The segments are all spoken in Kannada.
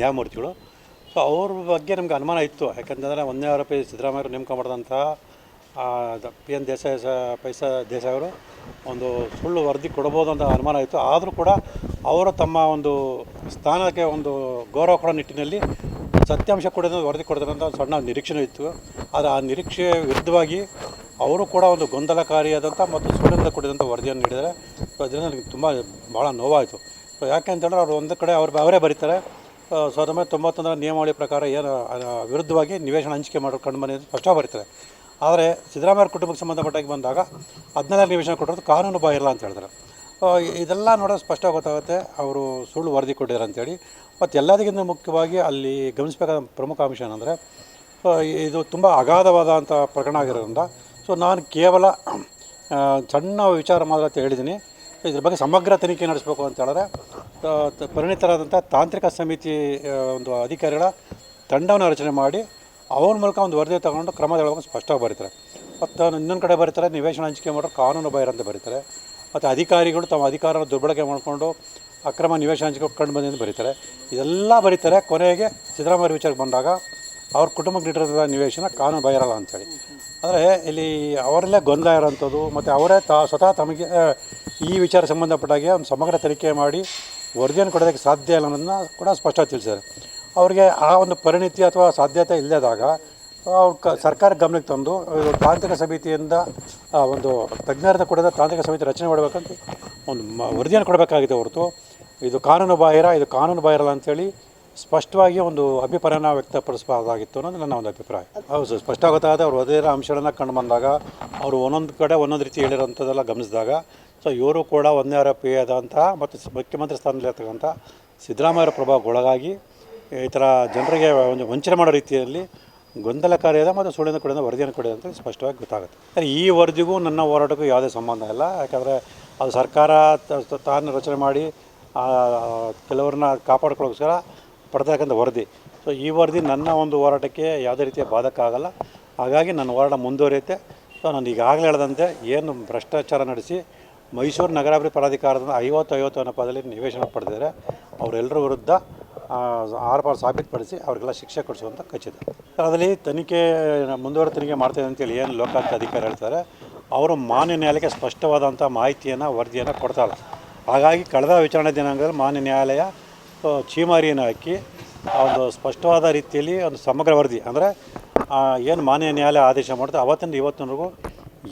ನ್ಯಾಯಮೂರ್ತಿಗಳು ಸೊ ಅವ್ರ ಬಗ್ಗೆ ನಮ್ಗೆ ಅನುಮಾನ ಇತ್ತು. ಯಾಕಂತಂದರೆ ಒಂದನೇ ಆರೋಪಿ ಸಿದ್ದರಾಮಯ್ಯರು ನೇಮಕ ಮಾಡಿದಂಥ ಪಿ ಎನ್ ದೇಸಾಯಿ ಸ, ಪೈಸಾ ದೇಸಾಯಿ ಅವರು ಒಂದು ಸುಳ್ಳು ವರದಿ ಕೊಡ್ಬೋದು ಅಂತ ಅನುಮಾನ ಇತ್ತು. ಆದರೂ ಕೂಡ ಅವರು ತಮ್ಮ ಒಂದು ಸ್ಥಾನಕ್ಕೆ ಒಂದು ಗೌರವ ಕೊಡೋ ನಿಟ್ಟಿನಲ್ಲಿ ಸತ್ಯಾಂಶ ಕೊಡೋದು ವರದಿ ಕೊಡ್ತಾರೆ ಒಂದು ಸಣ್ಣ ನಿರೀಕ್ಷೆನೂ ಇತ್ತು. ಆದರೆ ಆ ನಿರೀಕ್ಷೆ ವಿರುದ್ಧವಾಗಿ ಅವರು ಕೂಡ ಒಂದು ಗೊಂದಲಕಾರಿಯಾದಂಥ ಮತ್ತು ಸುಳ್ಳಿಂದ ಕೊಡಿದಂಥ ವರದಿಯನ್ನು ನೀಡಿದರೆ ಸೊ ಅದರಿಂದ ನನಗೆ ತುಂಬ ಭಾಳ ನೋವಾಯಿತು. ಸೊ ಯಾಕೆ ಅಂತಂದರೆ ಅವರು ಒಂದು ಕಡೆ ಅವ್ರು ಅವರೇ ಬರೀತಾರೆ. ಸಾವಿರದ ತೊಂಬತ್ತೊಂದರ ನಿಯಮಾವಳಿ ಪ್ರಕಾರ ಏನು ವಿರುದ್ಧವಾಗಿ ನಿವೇಶನ ಹಂಚಿಕೆ ಮಾಡೋ ಕಂಡು ಸ್ಪಷ್ಟ ಬರೀತಾರೆ. ಆದರೆ ಸಿದ್ದರಾಮಯ್ಯ ಕುಟುಂಬಕ್ಕೆ ಸಂಬಂಧಪಟ್ಟಾಗಿ ಬಂದಾಗ ಹದಿನಾಲ್ಕು ನಿವೇಶನ ಕೊಟ್ಟಿರೋದು ಕಾನೂನು ಬಾಹಿರಲ್ಲ ಅಂತ ಹೇಳಿದ್ರು ಇದೆಲ್ಲ ನೋಡೋದು ಸ್ಪಷ್ಟ ಗೊತ್ತಾಗುತ್ತೆ. ಅವರು ಸುಳ್ಳು ವರದಿ ಕೊಟ್ಟಿದ್ದಾರೆ ಅಂತೇಳಿ. ಮತ್ತು ಎಲ್ಲದಕ್ಕಿಂತ ಮುಖ್ಯವಾಗಿ ಅಲ್ಲಿ ಗಮನಿಸಬೇಕಾದ ಪ್ರಮುಖ ಅಂಶ ಏನಂದರೆ ಇದು ತುಂಬ ಅಗಾಧವಾದಂಥ ಪ್ರಕರಣ ಆಗಿರೋದ್ರಿಂದ, ಸೊ ನಾನು ಕೇವಲ ಸಣ್ಣ ವಿಚಾರ ಮಾತ್ರ ಅಂತ ಹೇಳಿದ್ದೀನಿ ಇದ್ರ ಬಗ್ಗೆ ಸಮಗ್ರ ತನಿಖೆ ನಡೆಸಬೇಕು ಅಂತ ಹೇಳಿದ್ರೆ ಪರಿಣಿತರಾದಂಥ ತಾಂತ್ರಿಕ ಸಮಿತಿ ಒಂದು ಅಧಿಕಾರಿಗಳ ತಂಡವನ್ನು ರಚನೆ ಮಾಡಿ ಅವ್ರ ಮೂಲಕ ಒಂದು ವರದಿ ತಗೊಂಡು ಕ್ರಮ ತಗೊಳ್ಳೋಕೆ ಸ್ಪಷ್ಟವಾಗಿ ಬರೀತಾರೆ. ಮತ್ತು ಇನ್ನೊಂದು ಕಡೆ ಬರೀತಾರೆ, ನಿವೇಶನ ಹಂಚಿಕೆ ಮಾಡೋರು ಕಾನೂನು ಬಾಹಿರ ಅಂತ ಬರೀತಾರೆ. ಮತ್ತು ಅಧಿಕಾರಿಗಳು ತಮ್ಮ ಅಧಿಕಾರವನ್ನು ದುರ್ಬಳಕೆ ಮಾಡಿಕೊಂಡು ಅಕ್ರಮ ನಿವೇಶನ ಹಂಚಿಕೆ ಕಂಡು ಬಂದಿದ್ದು ಬರೀತಾರೆ. ಇದೆಲ್ಲ ಬರೀತಾರೆ, ಕೊನೆಗೆ ಸಿದ್ದರಾಮಯ್ಯ ವಿಚಾರಕ್ಕೆ ಬಂದಾಗ ಅವ್ರ ಕುಟುಂಬಕ್ಕೆ ನೀಡಿರೋದ ನಿವೇಶನ ಕಾನೂನು ಬಾಹಿರಲ್ಲ ಅಂತೇಳಿ ಆದರೆ ಇಲ್ಲಿ ಅವರಲ್ಲೇ ಗೊಂದಲ ಇರೋಂಥದ್ದು, ಮತ್ತು ಅವರೇ ತಾ, ಸ್ವತಃ ತಮಗೆ ಈ ವಿಚಾರ ಸಂಬಂಧಪಟ್ಟಾಗೆ ಒಂದು ಸಮಗ್ರ ತನಿಖೆ ಮಾಡಿ ವರದಿಯನ್ನು ಕೊಡೋದಕ್ಕೆ ಸಾಧ್ಯ ಇಲ್ಲ ಅನ್ನೋದನ್ನ ಕೂಡ ಸ್ಪಷ್ಟ ತಿಳಿಸಿದ್ದಾರೆ. ಅವರಿಗೆ ಆ ಒಂದು ಪರಿಣಿತಿ ಅಥವಾ ಸಾಧ್ಯತೆ ಇಲ್ಲದಾಗ, ಅವ್ರ ಕ ಸರ್ಕಾರ ಗಮನಕ್ಕೆ ತಂದು ತಾಂತ್ರಿಕ ಸಮಿತಿಯಿಂದ ಒಂದು ತಜ್ಞರನ್ನ ಕೂಡದ ತಾಂತ್ರಿಕ ಸಮಿತಿ ರಚನೆ ಮಾಡಬೇಕಂತ ಒಂದು ಮ, ವರದಿಯನ್ನು ಕೊಡಬೇಕಾಗಿದೆ ಹೊರತು. ಇದು ಕಾನೂನು ಬಾಹಿರ, ಇದು ಕಾನೂನು ಬಾಹಿರ ಅಂತೇಳಿ ಸ್ಪಷ್ಟವಾಗಿ ಒಂದು ಅಭಿಪ್ರಾಯನ ವ್ಯಕ್ತಪಡಿಸಬಾರ್ದಾಗಿತ್ತು ಅನ್ನೋದು ನನ್ನ ಒಂದು ಅಭಿಪ್ರಾಯ. ಹೌದು ಸ್ಪಷ್ಟ ಗೊತ್ತಾದ ಅವ್ರು ಅದೇ ಅಂಶಗಳನ್ನು ಕಂಡು ಬಂದಾಗ, ಅವರು ಒಂದೊಂದು ಕಡೆ ಒಂದೊಂದು ರೀತಿ ಹೇಳಿರೋಂಥದ್ದೆಲ್ಲ ಗಮನಿಸಿದಾಗ ಸೊ ಇವರು ಕೂಡ ಒಂದೇ ಆರೋಪಿ ಆದಂತಹ ಮತ್ತು ಮುಖ್ಯಮಂತ್ರಿ ಸ್ಥಾನದಲ್ಲಿರ್ತಕ್ಕಂಥ ಸಿದ್ದರಾಮಯ್ಯರ ಪ್ರಭಾವಕ್ಕೊಳಗಾಗಿ ಈ ಥರ ಜನರಿಗೆ ಒಂದು ವಂಚನೆ ಮಾಡೋ ರೀತಿಯಲ್ಲಿ ಗೊಂದಲಕಾರಿಯಾದ ಮತ್ತು ಸುಳ್ಳಿನ ಕಡೆಯಿಂದ ವರದಿಯನ್ನು ಕೊಡಿದೆ ಅಂತ ಸ್ಪಷ್ಟವಾಗಿ ಗೊತ್ತಾಗುತ್ತೆ. ಅಂದರೆ ಈ ವರದಿಗೂ ನನ್ನ ಹೋರಾಟಕ್ಕೂ ಯಾವುದೇ ಸಂಬಂಧ ಇಲ್ಲ. ಯಾಕಂದರೆ ಅದು ಸರ್ಕಾರ ತಾನು ರಚನೆ ಮಾಡಿ ಕೆಲವ್ರನ್ನ ಕಾಪಾಡ್ಕೊಳ್ಳೋಸ್ಕರ ಪಡ್ತಕ್ಕಂಥ ವರದಿ. ಸೊ ಈ ವರದಿ ನನ್ನ ಒಂದು ಹೋರಾಟಕ್ಕೆ ಯಾವುದೇ ರೀತಿಯ ಬಾಧಕ ಆಗಲ್ಲ ಹಾಗಾಗಿ ನನ್ನ ಹೋರಾಟ ಮುಂದುವರಿಯುತ್ತೆ. ಸೊ ನಾನು ಈಗಾಗಲೇ ಹೇಳ್ದಂತೆ ಏನು ಭ್ರಷ್ಟಾಚಾರ ನಡೆಸಿ ಮೈಸೂರು ನಗರಾಭಿವೃದ್ಧಿ ಪ್ರಾಧಿಕಾರದಿಂದ ಐವತ್ತು ಐವತ್ತು ಅನ್ನೋ ಪದದಲ್ಲಿ ನಿವೇಶನ ಪಡೆದಿದ್ದಾರೆ. ಅವರೆಲ್ಲರ ವಿರುದ್ಧ ಆರೋಪ ಸಾಬೀತುಪಡಿಸಿ ಅವರಿಗೆಲ್ಲ ಶಿಕ್ಷೆ ಕೊಡಿಸುವಂಥ ಖಚಿತ. ಅದರಲ್ಲಿ ತನಿಖೆ, ಮುಂದುವರೆದ ತನಿಖೆ ಮಾಡ್ತಾಯಿದೆ ಅಂತೇಳಿ ಏನು ಲೋಕಾಯುಕ್ತ ಅಧಿಕಾರಿ ಹೇಳ್ತಾರೆ. ಅವರು ಮಾನ್ಯ ನ್ಯಾಯಾಲಯಕ್ಕೆ ಸ್ಪಷ್ಟವಾದಂಥ ಮಾಹಿತಿಯನ್ನು, ವರದಿಯನ್ನು ಕೊಡ್ತಾರೆ ಹಾಗಾಗಿ ಕಳೆದ ವಿಚಾರಣೆ ದಿನಾಂಕದಲ್ಲಿ ಮಾನ್ಯ ನ್ಯಾಯಾಲಯ ಚೀಮಾರಿಯನ್ನು ಹಾಕಿ ಒಂದು ಸ್ಪಷ್ಟವಾದ ರೀತಿಯಲ್ಲಿ ಒಂದು ಸಮಗ್ರ ವರದಿ, ಅಂದರೆ ಏನು ಮಾನ್ಯ ನ್ಯಾಯಾಲಯ ಆದೇಶ ಮಾಡುತ್ತೆ, ಅವತ್ತಿಂದ ಇವತ್ತಿನವರೆಗೂ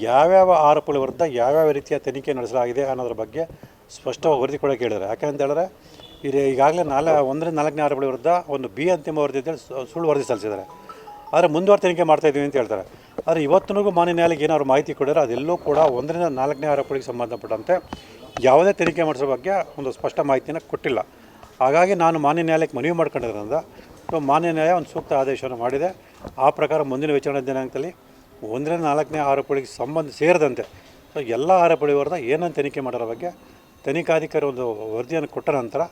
ಯಾವ್ಯಾವ ಆರೋಪಗಳ ವಿರುದ್ಧ ಯಾವ್ಯಾವ ರೀತಿಯ ತನಿಖೆ ನಡೆಸಲಾಗಿದೆ ಅನ್ನೋದ್ರ ಬಗ್ಗೆ ಸ್ಪಷ್ಟವಾಗಿ ವರದಿ ಕೊಡೋಕೆ ಹೇಳಿದ್ದಾರೆ. ಯಾಕೆಂತ ಹೇಳಿದ್ರೆ ಇದು ಈಗಾಗಲೇ ನಾಲ್ಕು, ಒಂದರಿಂದ ನಾಲ್ಕನೇ ಆರೋಪಗಳ ವಿರುದ್ಧ ಒಂದು ಬಿ ಅಂತಿಮ ವರದಿ ಅಂತೇಳಿ ಸುಳ್ಳು ವರದಿ ಸಲ್ಲಿಸಿದ್ದಾರೆ. ಆದರೆ ಮುಂದುವರೆ ತನಿಖೆ ಮಾಡ್ತಾ ಇದ್ದೀವಿ ಅಂತ ಹೇಳ್ತಾರೆ. ಆದರೆ ಇವತ್ತಿನವರೆಗೂ ಮಾನ್ಯ ನ್ಯಾಯಾಲಯಕ್ಕೆ ಏನಾದ್ರು ಮಾಹಿತಿ ಕೊಡಿದ್ರೆ ಅದೆಲ್ಲೂ ಕೂಡ ಒಂದರಿಂದ ನಾಲ್ಕನೇ ಆರೋಪಗಳಿಗೆ ಸಂಬಂಧಪಟ್ಟಂತೆ ಯಾವುದೇ ತನಿಖೆ ಮಾಡಿಸೋ ಬಗ್ಗೆ ಒಂದು ಸ್ಪಷ್ಟ ಮಾಹಿತಿಯನ್ನು ಕೊಟ್ಟಿಲ್ಲ. ಹಾಗಾಗಿ ನಾನು ಮಾನ್ಯ ನ್ಯಾಯಾಲಯಕ್ಕೆ ಮನವಿ ಮಾಡ್ಕೊಂಡಿರೋದ್ರಿಂದ ಮಾನ್ಯ ನ್ಯಾಯ ಒಂದು ಸೂಕ್ತ ಆದೇಶವನ್ನು ಮಾಡಿದೆ. ಆ ಪ್ರಕಾರ ಮುಂದಿನ ವಿಚಾರಣಾ ದಿನಾಂಕದಲ್ಲಿ ಒಂದರಿಂದ ನಾಲ್ಕನೇ ಆರೋಪಗಳಿಗೆ ಸಂಬಂಧ ಸೇರಿದಂತೆ. ಸೊ ಎಲ್ಲ ಆರೋಪಿ ಏನನ್ನು ತನಿಖೆ ಮಾಡೋರ ಬಗ್ಗೆ ತನಿಖಾಧಿಕಾರಿ ಒಂದು ವರದಿಯನ್ನು ಕೊಟ್ಟ ನಂತರ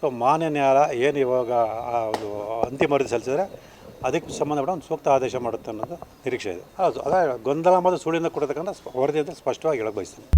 ಸೊ ಮಾನ್ಯ ನ್ಯಾಯಾಲಯ ಏನು ಇವಾಗ ಒಂದು ಅಂತಿಮ ವರದಿ ಸಲ್ಲಿಸಿದ್ರೆ ಅದಕ್ಕೆ ಸಂಬಂಧಪಟ್ಟ ಒಂದು ಸೂಕ್ತ ಆದೇಶ ಮಾಡುತ್ತೆ ಅನ್ನೋದು ನಿರೀಕ್ಷೆ ಇದೆ. ಹೌದು, ಅದೇ ಗೊಂದಲ ಮತ್ತು ಸುಳಿಯಿಂದ ಕೊಡತಕ್ಕಂಥ ವರದಿ ಅಂತ ಸ್ಪಷ್ಟವಾಗಿ ಹೇಳಕ್ಕೆ ಬಯಸ್ತೇನೆ.